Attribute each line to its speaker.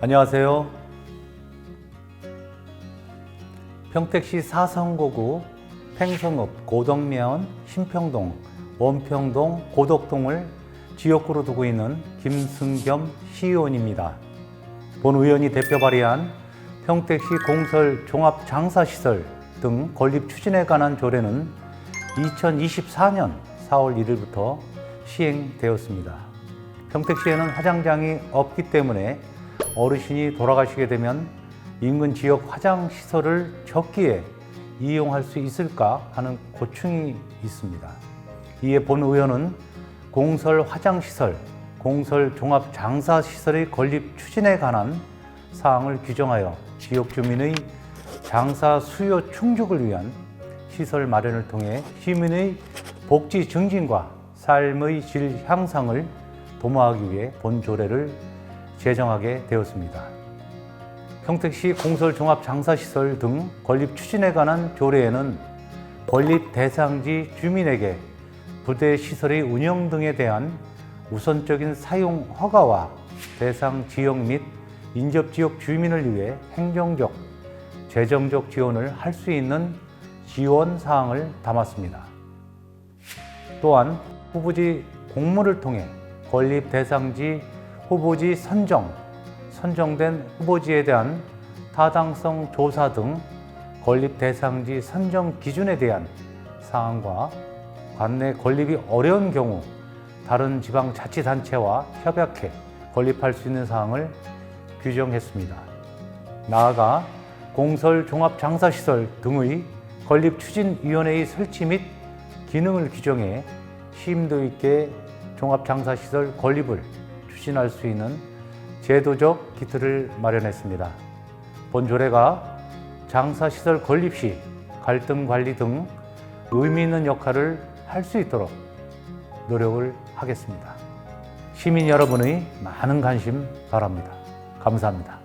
Speaker 1: 안녕하세요. 평택시 사성고구 팽성읍 고덕면 신평동 원평동 고덕동을 지역구로 두고 있는 김승겸 시의원입니다. 본 의원이 대표 발의한 평택시 공설 종합장사시설 등 건립 추진에 관한 조례는 2024년 4월 1일부터 시행되었습니다. 평택시에는 화장장이 없기 때문에 어르신이 돌아가시게 되면 인근 지역 화장 시설을 적기에 이용할 수 있을까 하는 고충이 있습니다. 이에 본 의원은 공설 화장 시설, 공설 종합 장사 시설의 건립 추진에 관한 사항을 규정하여 지역 주민의 장사 수요 충족을 위한 시설 마련을 통해 시민의 복지 증진과 삶의 질 향상을 도모하기 위해 본 조례를 제정하게 되었습니다. 평택시 공설 종합 장사 시설 등 건립 추진에 관한 조례에는 건립 대상지 주민에게 부대 시설의 운영 등에 대한 우선적인 사용 허가와 대상 지역 및 인접 지역 주민을 위해 행정적, 재정적 지원을 할 수 있는 지원 사항을 담았습니다. 또한 후보지 공모를 통해 건립 대상지 후보지 선정, 선정된 후보지에 대한 타당성 조사 등 건립 대상지 선정 기준에 대한 사항과 관내 건립이 어려운 경우 다른 지방 자치단체와 협약해 건립할 수 있는 사항을 규정했습니다. 나아가 공설 종합장사시설 등의 건립추진위원회의 설치 및 기능을 규정해 심도 있게 종합장사시설 건립을 추진할 수 있는 제도적 기틀을 마련했습니다. 본 조례가 장사시설 건립 시 갈등 관리 등 의미 있는 역할을 할 수 있도록 노력을 하겠습니다. 시민 여러분의 많은 관심 바랍니다. 감사합니다.